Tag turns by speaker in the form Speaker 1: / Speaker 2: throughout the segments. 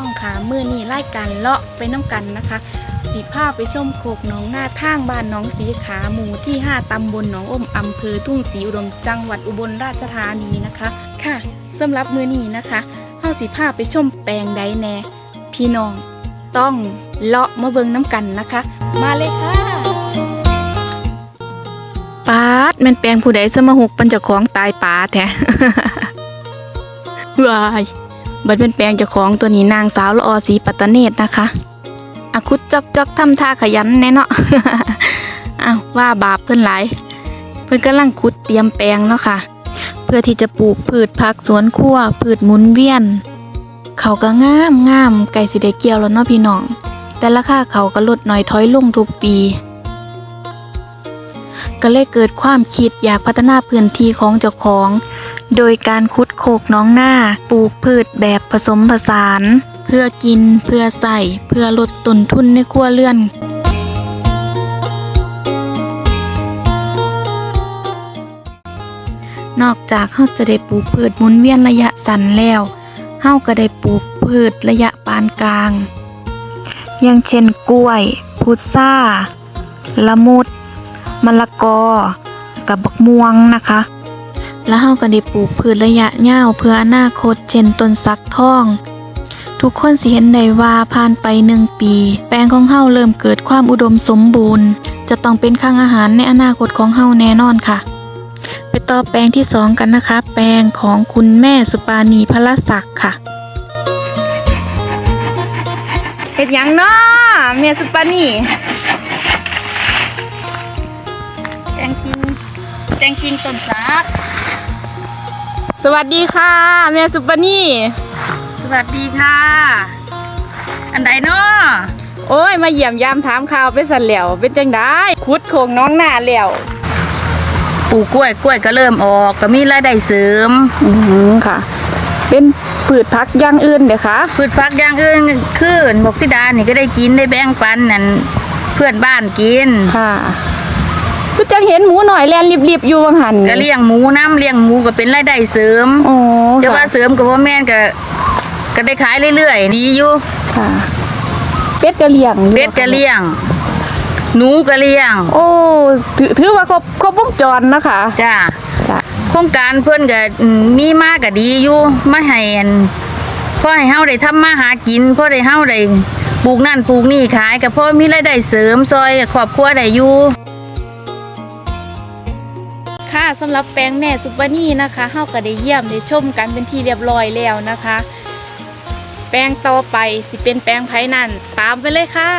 Speaker 1: องค่ะมือนี้ไล่กันเลาะไปน้ำกันนะคะ สีผ้าไปชมโคกหนองหน้าทางบ้านน้องสีขาหมู่ที่ 5 ตำบลหนองอมอำเภอทุ่งศรีอุดมจังหวัดอุบลราชธานีนะคะ ค่ะสำหรับมือนี้นะคะเฮาสีผ้าไปชมแปลงใดแน่พี่น้องต้องเลาะมาเบิงน้ำกันนะคะ มาเลยค่ะปาดแมันแปลงผู้ใดสมาหกปัญจของตายปาแท้วาย บัดเป็นแปลงเจ้าของตัวนี้นางสาวละออสีปัตตเนตรนะคะอาคุดจอกจอกทำท่าขยันแน่เนาะอ้าวว่าบาปเพื่อนหลาย เพื่อนกำลังขุดเตรียมแปลงเนาะค่ะ เพื่อที่จะปลูกพืชผักสวนครัวพืชหมุนเวียน เขาก็งามงามไก่สิได้เกียวแล้วเนาะพี่น้อง แต่ราคาเขาก็ลดน้อยถอยลงทุกปี ก็เลยเกิดความคิดอยากพัฒนาพื้นที่ของเจ้าของ โดยการคุดโคกน้องหน้าปลูกพืชแบบผสมผสาน เพื่อกินเพื่อใส่เพื่อลดต้นทุนในครัวเรือนนอกจากเฮาจะได้ปลูกพืชหมุนเวียนระยะสั้นแล้วเฮาก็ได้ปลูกพืชระยะปานกลาง อย่างเช่นกล้วย พุทราละมุด มะละกอ กับบักม่วงนะคะ แล้วเฮาก็ได้ปลูกพืชระยะยาวเพื่ออนาคต เช่นต้นสักทอง ทุกคนสิเห็นได้ว่าผ่านไปหนึ่งปี แปลงของเฮาเริ่มเกิดความอุดมสมบูรณ์ จะต้องเป็นข้างอาหารในอนาคตของเฮาแน่นอนค่ะ ไปต่อแปลงที่สองกันนะคะ แปลงของคุณแม่สุปานีพละศักดิ์ค่ะเฮ็ดหยังเนาะแม่สุปานีแตงกินแตงกินต้นสัก สวัสดีค่ะแม่สุปานี
Speaker 2: สวัสดีค่ะ อันใดเนาะ
Speaker 1: โอ้ย มาเยี่ยมยามถามข่าวไปสันแล้วเป็นจังได้คุดโคงน้องหน้าแล้ว
Speaker 2: ปลูกกล้วยกล้วยก็เริ่มออกก็มีรายได้เสริม
Speaker 1: อืมค่ะ เป็นพืชพักอย่างอื่นเด้อคะ
Speaker 2: พืชผักอย่างอื่นคือหมกซิดานี่ก็ได้กินได้แบ่งปันนั่นเพื่อนบ้านกิน
Speaker 1: ค่ะ คือจังเห็นหมูหน่อยแลนรีบๆอยู่วังหัน
Speaker 2: ก็เลี้ยงหมูน้ำเลี้ยงหมูก็เป็นรายได้เสริม
Speaker 1: โอ้
Speaker 2: จะว่า
Speaker 1: ค่ะ
Speaker 2: เสริมก็บ่แม่นก็ก็ได้ขายเรื่อยๆดีอยู่
Speaker 1: ค่ะเป็ดกะเลียงอยู่
Speaker 2: เป็ดก็เลี้ยงหนูก็เลี้ยง
Speaker 1: โอ้ถือถือว่าครบครบวงจรนะคะ
Speaker 2: จ้า
Speaker 1: จ้ะ
Speaker 2: โครงการเพิ่นก็อืมมีมากก็ดีอยู่มาให้อันพอให้เฮาได้ทำมาหากินพอได้เฮาได้ปลูกนั่นปลูกนี่ขายก็พอมีรายได้เสริมซอยครอบครัวได้อยู่
Speaker 1: ค่ะสำหรับแปลงแม่ซุปเปอร์นี่นะคะเฮาก็ได้เยี่ยมได้ชมกันเป็นที่เรียบร้อยแล้วนะคะ แปลงต่อไปสิเป็นแปลงไผ่นั่นตามไปเลยค่ะ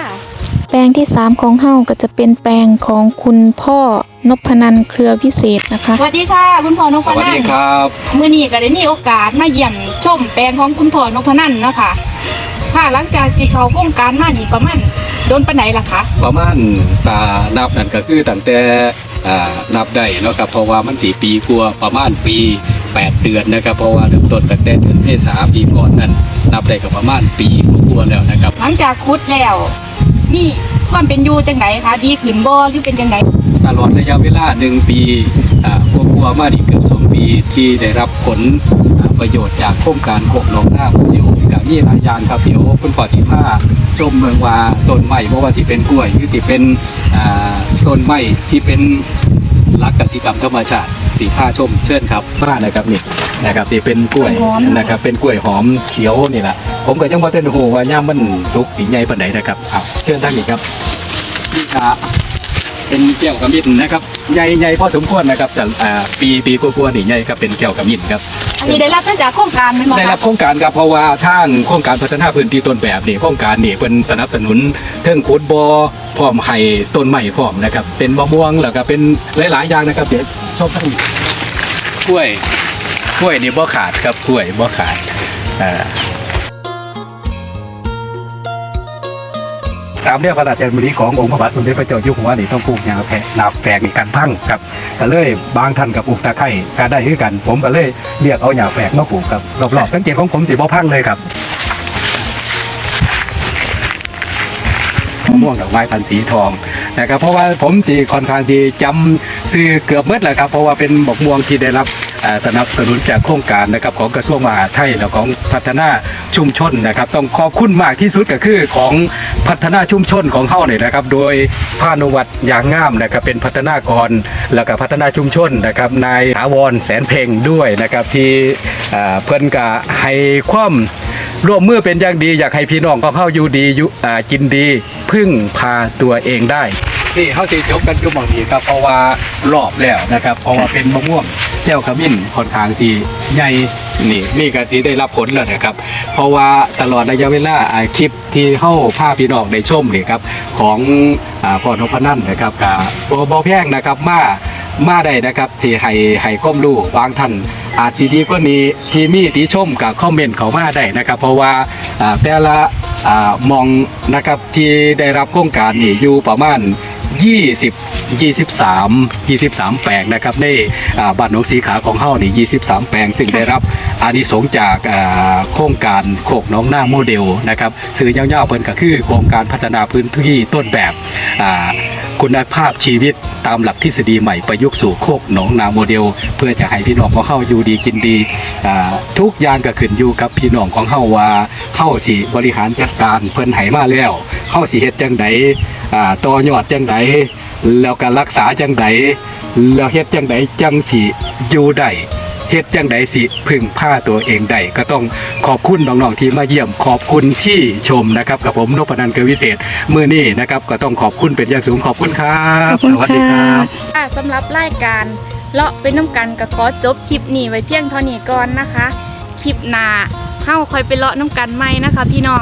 Speaker 1: แปลงที่ 3 ของเฮาก็จะเป็นแปลงของคุณพ่อนพนันเครือพิเศษนะคะ สวัสดีค่ะ คุณพ่อนพ
Speaker 3: สวัสดีครับ
Speaker 1: มื้อนี้ก็ได้มีโอกาสมาเยี่ยมชมแปลงของคุณพ่อนพนันนะคะค่ะหลังจากที่เขาโครงการมานี่ประมาณ โดนปานไหนล่ะคะ
Speaker 3: ประมาณตานับนั่นก็คือตั้งแต่อ่านับได้เนาะครับเพราะว่ามันสี่ปีกลัวาประมาณปี 8 เดือนนะครับ เพราะว่าเริ่มต้นตั้งแต่เดือนเมษาปีก่อนนั้นนับได้ก็ประมาณปีกลัวาๆแล้วนะครับ
Speaker 1: หลังจากคุดแล้วนี่ความเป็นอยู่จังไหนคะดีขึ้นบ่หรือเป็นจังไหน
Speaker 3: ตลอดระยะเวลาหนึ่งปีอ่ากลัวาๆมาดีเกือบสองปีที่ได้รับผลอ่าประโยชน์จากโครงการโคกหนองหน้าเดี๋ ยวกับนี่หลายอย่างครับเดี๋ยวคุณปอติภาชมเมืองว่าต้นไม้เพราะว่าสิเป็นกล้วยหรือสิเป็นอ่าต้นไม้ที่เป็นรักกสิกรรมธรรมชาติสีผ้าชมเชิญครับมานะครับนี่นะครับที่เป็นกล้วยนะครับเป็นกล้วยหอมเขียวนี่แหละผมก็ยังว่าเต้นโหว่าย่ามันสุกสีใหญ่ปานใดนะครับเชิญท่านนี่ครับนี่ครับเป็นแก้วกระมินนะครับใหญ่ใหญ่พอสมควรนะครับแต่ปีปีกลัวๆนี่ใหญ่ครับเป็นแก้วกระมินครับ
Speaker 1: อันนี้ได้รับมาจากโครงการไหมหมอ
Speaker 3: ได้รับ
Speaker 1: คะ
Speaker 3: โครงการครับเพราะว่าทางโครงการพัฒนาพื้นที่ต้นแบบนี่โครงการนี่เป็นสนับสนุนเทิงขุดบอพร้อมให้ต้นใหม่พร้อมนะครับ เป็นมะม่วงแล้วก็เป็นหลายๆอย่างนะครับเดี๋ยวชมทั้งกล้วยกล้วยนี่บ่ขาดครับกล้วยบ่ขาดอ่า ตามเรื่องพระราชดำริขององค์พระบาทสมเด็จพระเจ้าอยู่หัวนี่ต้องปลูกยางแพะนาแฝกนี่กันพังครับก็เลยบางท่านกับปลูกตะไคร้ก็ได้คือกัน ผมก็เลยเรียกเอาหญ้าแฝกมาปลูกครับรอบๆสังเกตของผมสีบ่พังเลยครับมะม่วงดอกไม้พันธุ์สีทองนะครับเพราะว่าผมสีค่อนข้างที่จำซื้อเกือบหมดแหละครับ เพราะว่าเป็นบกม่วงที่ได้รับ สนับสนุนจากโครงการนะครับของกระทรวงมหาดไทยและของพัฒนาชุมชนนะครับ ต้องขอบคุณมากที่สุดก็คือของพัฒนาชุมชนของเฮาเนี่ยนะครับ โดยพานุวัตรยางงามนะครับเป็นพัฒนากรแล้วก็พัฒนาชุมชนนะครับนายถาวรแสนเพ่งด้วยนะครับที่เพิ่นก็ให้ความร่วมมือเป็นอย่างดีอยากให้พี่น้องของเขาอยู่ดีอยู่กินดีพึ่งพาตัวเองได้ นี่เขาจะจบกันอยู่หมองนี้ครับเพราะว่ารอบแล้วนะครับ เพราะว่าเป็นมะม่วงแก้วขมิ้นค่อนข้างสีใหญ่นี่นี่ก็ที่ได้รับผลแล้วนะครับ เพราะว่าตลอดระยะเวลาอ่าคลิปที่เข้าภาพพี่น้องได้ชมนี่ครับของอาพ่อนพนั่นนะครับกับบอแพงนะครับมามาได้นะครับที่ให้ให้ข้มรู้บางท่านอาจสิดีกว่านี้ที่มีติชมกับคอมเมนต์เขามาได้นะครับ เพราะว่าอ่าแต่ละอามองนะครับที่ได้รับโครงการนี่อยู่ประมาณ 20 23 23 แปลงนะครับในอ่าบ้านหนองสีขาของเฮานี่23 แปลง ซึ่งได้รับอานิสงส์จากอ่าโครงการโคกหน้องหน้าโมเดลนะครับสื่อยาวๆเพิ่นก็คือโครงการพัฒนาพื้นที่ต้นแบบอ่า คุณภาพชีวิตตามหลักทฤษฎีใหม่ประยุกต์สู่โคกหนองนาโมเดล เพื่อจะให้พี่น้องของเฮาอยู่ดีกินดีทุกยางก็ขึ้นอยู่กับพี่น้องของเฮาว่าเฮาสิบริหารจัดการเพิ่นให้มาแล้วเฮาสิเฮ็ดจังไดต่อยอดจังไดแล้วก็รักษาจังไดแล้วเฮ็ดจังไดจังสิอยู่ได้ เฮ็ดจังไดสิพึ่งผ้าตัวเองได้ก็ต้องขอบคุณน้องๆที่มาเยี่ยม ขอบคุณที่ชมนะครับ กับผมนพนันท์เกษวิเศษมื้อนี้นะครับก็ต้องขอบคุณเป็นอย่างสูงขอบคุณครับ
Speaker 1: ขอบคุณ
Speaker 3: สวัสดีค
Speaker 1: ค่ะ
Speaker 3: รับ
Speaker 1: ค่ะสำหรับรายการเลาะเป็นน้ำกันก็ขอจบคลิปนี้ไว้เพียงเท่านี้ก่อนนะคะ คลิปหน้าเฮาคอยไปเลาะน้ำกันใหม่นะคะ พี่น้อง